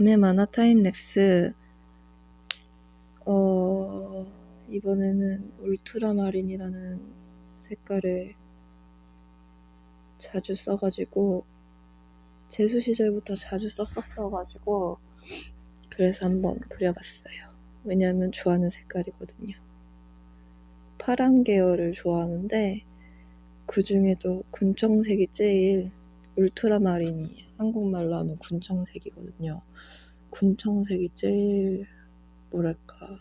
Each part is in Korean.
밤의 만화 타임랩스 어 이번에는 울트라마린이라는 색깔을 자주 써가지고 재수 시절부터 자주 썼었어가지고 그래서 한번 그려봤어요. 왜냐하면 좋아하는 색깔이거든요. 파란 계열을 좋아하는데 그 중에도 군청색이 제일 울트라마린이 한국말로 하면 군청색이거든요. 군청색이 제일 뭐랄까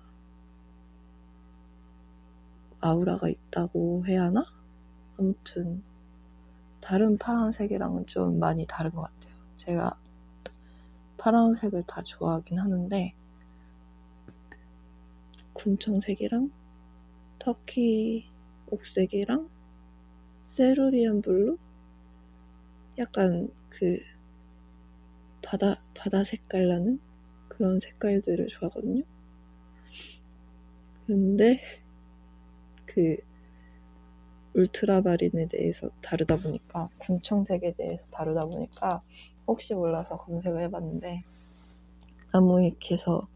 아우라가 있다고 해야 하나? 아무튼 다른 파란색이랑은 좀 많이 다른 것 같아요. 제가 파란색을 다 좋아하긴 하는데 군청색이랑 터키 옥색이랑 세루리안 블루 약간 그 바다 바다 색깔 나는 그런 색깔들을 좋아하거든요. 근데 그 울트라마린에 대해서 다루다 보니까 군청색에 대해서 다루다 보니까 혹시 몰라서 검색을 해봤는데 나무위키에서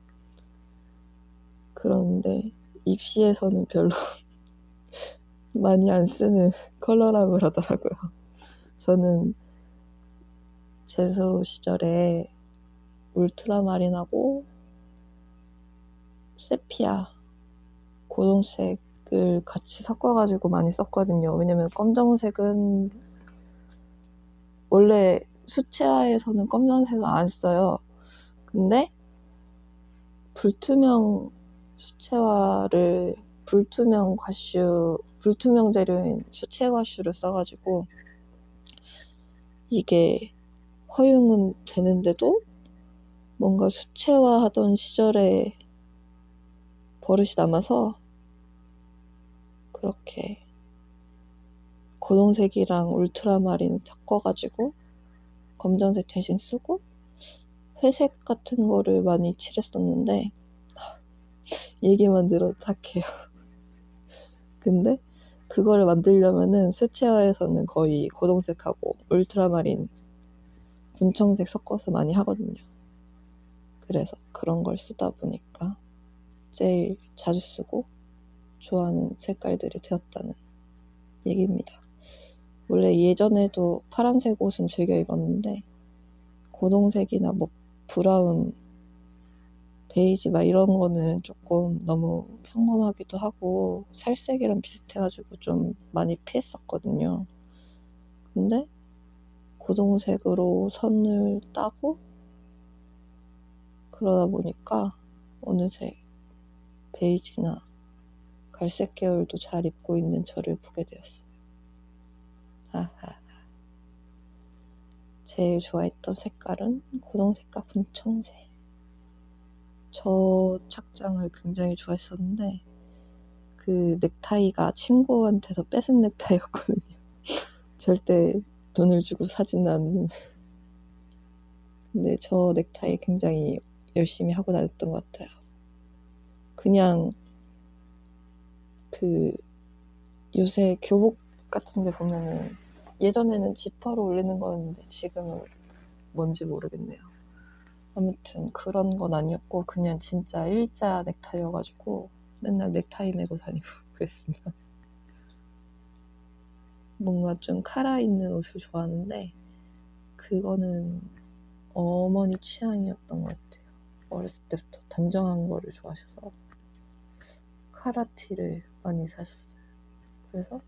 그런데 입시에서는 별로 많이 안 쓰는 컬러라고 그러더라고요. 저는 재수 시절에 울트라마린하고 세피아 고동색을 같이 섞어가지고 많이 썼거든요. 왜냐면 검정색은 원래 수채화에서는 검정색을 안 써요. 근데 불투명 수채화를 불투명 과슈 불투명 재료인 수채 과슈를 써가지고 이게 허용은 되는데도 뭔가 수채화하던 시절에 버릇이 남아서 그렇게 고동색이랑 울트라마린 섞어가지고 검정색 대신 쓰고 회색 같은 거를 많이 칠했었는데 얘기만 들어도 탁해요. 근데 그거를 만들려면은 수채화에서는 거의 고동색하고 울트라마린 군청색 섞어서 많이 하거든요. 그래서 그런 걸 쓰다 보니까 제일 자주 쓰고 좋아하는 색깔들이 되었다는 얘기입니다. 원래 예전에도 파란색 옷은 즐겨 입었는데 고동색이나 뭐 브라운, 베이지 막 이런 거는 조금 너무 평범하기도 하고 살색이랑 비슷해가지고 좀 많이 피했었거든요. 근데 고동색으로 선을 따고 그러다 보니까 어느새 베이지나 갈색 계열도 잘 입고 있는 저를 보게 되었어요. 하하. 제일 좋아했던 색깔은 고동색과 분청색. 저 착장을 굉장히 좋아했었는데 그 넥타이가 친구한테서 뺏은 넥타이였거든요. 절대 돈을 주고 사지는 않는. 근데 저 넥타이 굉장히 열심히 하고 다녔던 것 같아요. 그냥 그 요새 교복 같은 데 보면은 예전에는 지퍼로 올리는 거였는데 지금은 뭔지 모르겠네요. 아무튼 그런 건 아니었고 그냥 진짜 일자 넥타이여가지고 맨날 넥타이 메고 다니고 그랬습니다. 뭔가 좀 카라 있는 옷을 좋아하는데 그거는 어머니 취향이었던 것 같아요. 어렸을 때부터 단정한 거를 좋아하셔서 카라티를 많이 사셨어요. 그래서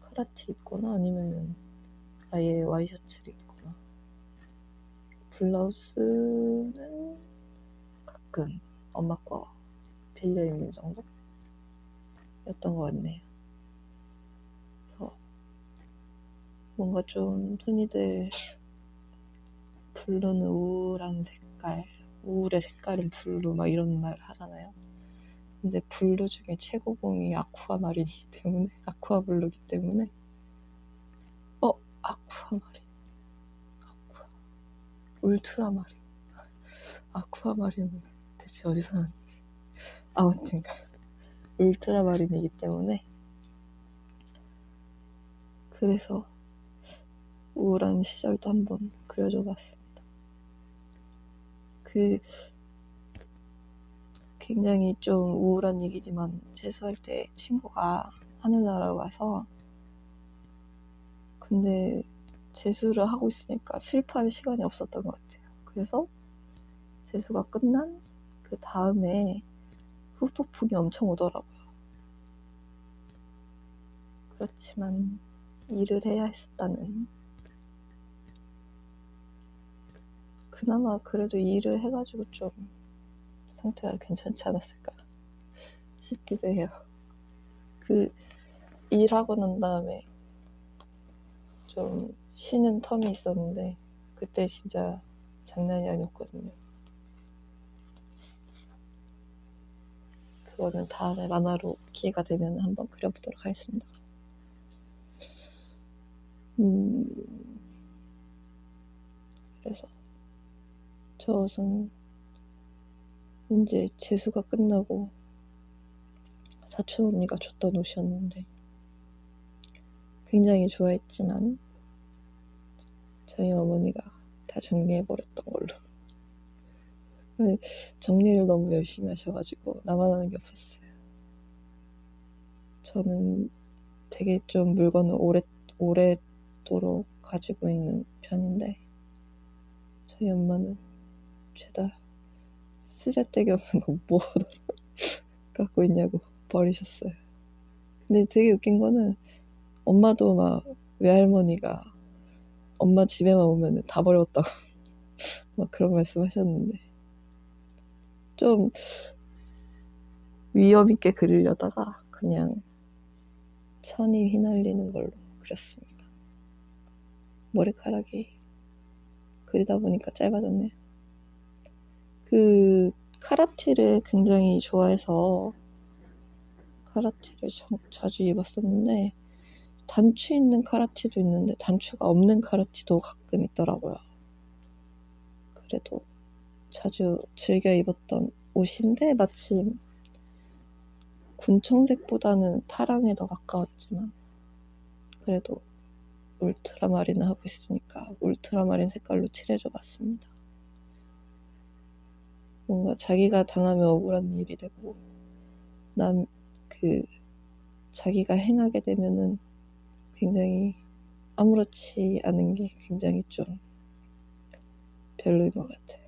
카라티 입거나 아니면은 아예 와이셔츠를 입거나 블라우스는 가끔 엄마 거 빌려 입는 정도 였던 것 같네요. 그래서 뭔가 좀 흔히들 블루는 우울한 색깔, 우울의 색깔은 블루 막 이런 말 하잖아요. 근데 블루 중에 최고봉이 아쿠아마린이기 때문에 아쿠아 블루기 때문에? 어 아쿠아마린 아쿠아. 울트라마린 아쿠아마린은 대체 어디서 나는지. 아무튼 울트라마린이기 때문에. 그래서 우울한 시절도 한번 그려줘 봤습니다. 그 굉장히 좀 우울한 얘기지만 재수할 때 친구가 하늘나라로 가서 근데 재수를 하고 있으니까 슬퍼할 시간이 없었던 것 같아요. 그래서 재수가 끝난 그 다음에 후폭풍이 엄청 오더라고요. 그렇지만 일을 해야 했었다는 그나마 그래도 일을 해가지고 좀 상태가 괜찮지 않았을까 싶기도 해요. 그 일하고 난 다음에 좀 쉬는 텀이 있었는데 그때 진짜 장난이 아니었거든요. 그거는 다음에 만화로 기회가 되면 한번 그려보도록 하겠습니다. 음, 그래서 저 옷은 이제 재수가 끝나고 사촌 언니가 줬던 옷이었는데 굉장히 좋아했지만 저희 어머니가 다 정리해버렸던 걸로. 정리를 너무 열심히 하셔가지고 하는 게 없었어요. 저는 되게 좀 물건을 오래, 오래도록 가지고 있는 편인데 저희 엄마는 죄다 쓰잘데기 없는 거 뭐 갖고 있냐고 버리셨어요. 근데 되게 웃긴 거는 엄마도 막 외할머니가 엄마 집에만 오면 다 버렸다고 막 그런 말씀 하셨는데 좀 위험 있게 그리려다가 그냥 천이 휘날리는 걸로 그렸습니다. 머리카락이 그리다 보니까 짧아졌네요. 그 카라티를 굉장히 좋아해서 카라티를 자 주 입었었는데 단추 있는 카라티도 있는데 단추가 없는 카라티도 가끔 있더라고요. 그래도 자주 즐겨 입었던 옷인데 마침 군청색보다는 파랑에 더 가까웠지만 그래도 울트라마린을 하고 있으니까 울트라마린 색깔로 칠해줘 봤습니다. 뭔가 자기가 당하면 억울한 일이 되고 남 그 자기가 행하게 되면은 굉장히 아무렇지 않은 게 굉장히 좀 별로인 것 같아요.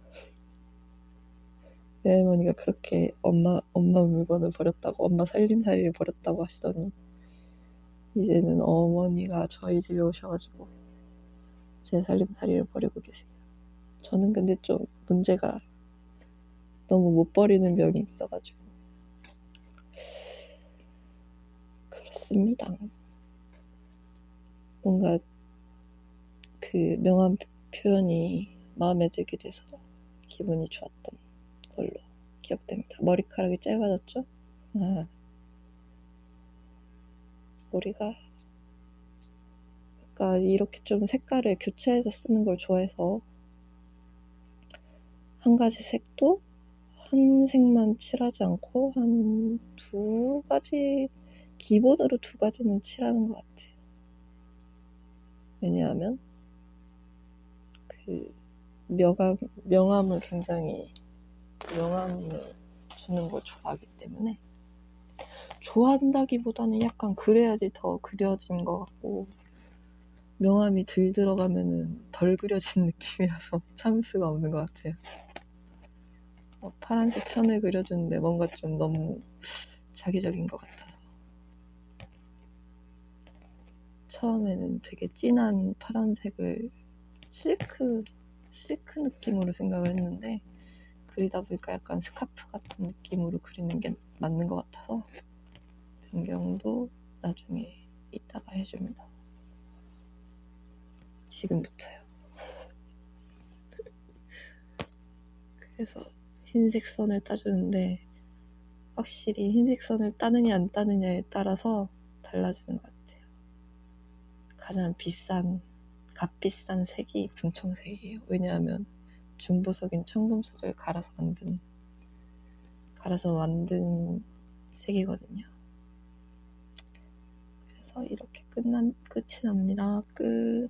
외할머니가 그렇게 엄마 엄마 물건을 버렸다고 엄마 살림살이를 버렸다고 하시더니 이제는 어머니가 저희 집에 오셔가지고 제 살림살이를 버리고 계세요. 저는 근데 좀 문제가 너무 못 버리는 면이 있어가지고 그렇습니다. 뭔가 그 명함 표현이 마음에 들게 돼서 기분이 좋았던 걸로 기억됩니다. 머리카락이 짧아졌죠? 아, 머리가 그러니까 이렇게 좀 색깔을 교체해서 쓰는 걸 좋아해서 한 가지 색도 한 색만 칠하지 않고 한 두 가지 기본으로 두 가지는 칠하는 것 같아요. 왜냐하면 그 명함 명함을 굉장히 명함을 주는 걸 좋아하기 때문에 좋아한다기보다는 약간 그래야지 더 그려진 것 같고 명함이 들 들어가면은 덜 그려진 느낌이라서 참을 수가 없는 것 같아요. 어, 파란색 천을 그려주는데 뭔가 좀 너무 자기적인 것 같아서 처음에는 되게 진한 파란색을 실크 실크 느낌으로 생각을 했는데 그리다 보니까 약간 스카프 같은 느낌으로 그리는 게 맞는 것 같아서 변경도 나중에 이따가 해줍니다. 지금부터요. 그래서 흰색 선을 따주는데 확실히 흰색 선을 따느냐 안 따느냐에 따라서 달라지는 것 같아요. 가장 비싼 값비싼 색이 분청색이에요. 왜냐하면 중보석인 청금석을 갈아서 만든 갈아서 만든 색이거든요. 그래서 이렇게 끝난 끝이 납니다. 끝.